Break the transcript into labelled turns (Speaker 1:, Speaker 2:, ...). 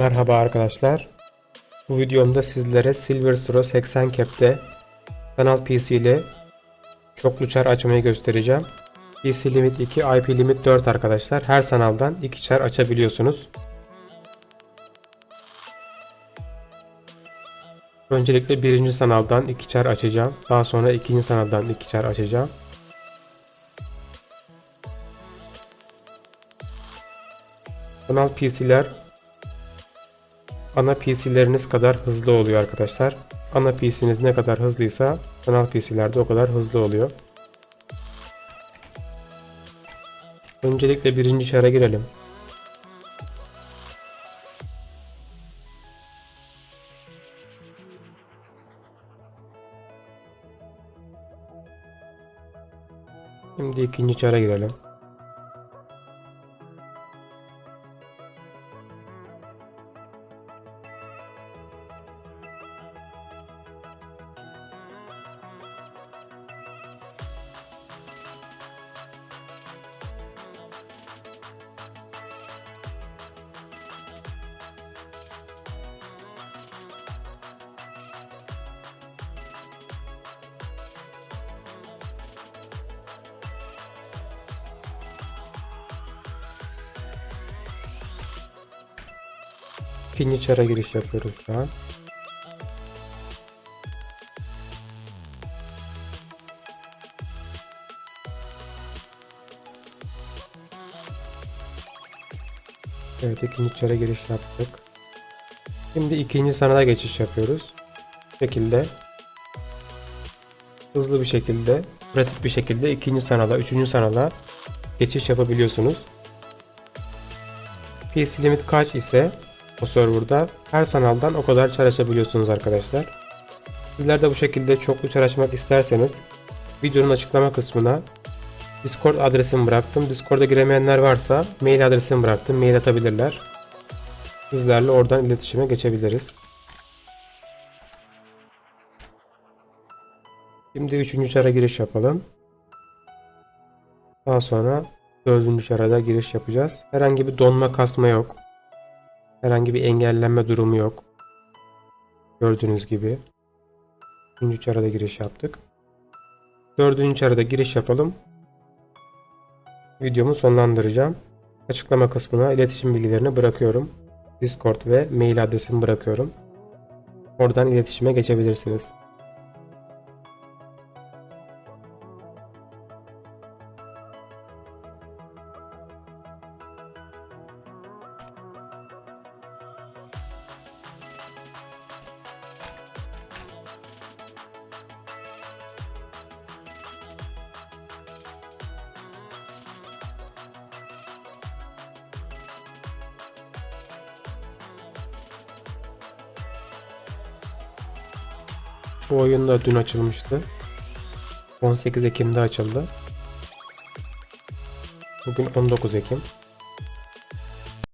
Speaker 1: Merhaba arkadaşlar. Bu videomda sizlere Silver Straw 80 Cap'te sanal PC ile çoklu çar açmayı göstereceğim. PC limit 2, IP limit 4 arkadaşlar. Her sanaldan 2 çar açabiliyorsunuz. Öncelikle birinci sanaldan 2 çar açacağım. Daha sonra ikinci sanaldan 2 çar açacağım. Sanal PC'ler ana PC'leriniz kadar hızlı oluyor arkadaşlar. Ana PC'niz ne kadar hızlıysa sanal PC'lerde o kadar hızlı oluyor. Öncelikle birinci şara girelim. Şimdi ikinci çara girelim. İkinci çara giriş yapıyoruz şu an. Evet ikinci çara giriş yaptık. Şimdi ikinci sanata geçiş yapıyoruz. Bu şekilde hızlı bir şekilde, pratik bir şekilde ikinci sanala, üçüncü sanala geçiş yapabiliyorsunuz. PC limit kaç ise o serverda her sanaldan o kadar çar açabiliyorsunuz arkadaşlar. Sizler de bu şekilde çoklu çar açmak isterseniz videonun açıklama kısmına Discord adresimi bıraktım. Discord'a giremeyenler varsa mail adresimi bıraktım. Mail atabilirler. Sizlerle oradan iletişime geçebiliriz. Şimdi üçüncü çara giriş yapalım. Daha sonra dördüncü çarada giriş yapacağız. Herhangi bir donma kasma yok. Herhangi bir engellenme durumu yok. Gördüğünüz gibi. Üçüncü çarada giriş yaptık. Dördüncü çarada giriş yapalım. Videomu sonlandıracağım. Açıklama kısmına iletişim bilgilerini bırakıyorum. Discord ve mail adresimi bırakıyorum. Oradan iletişime geçebilirsiniz. Bu oyun da dün açılmıştı. 18 Ekim'de açıldı. Bugün 19 Ekim.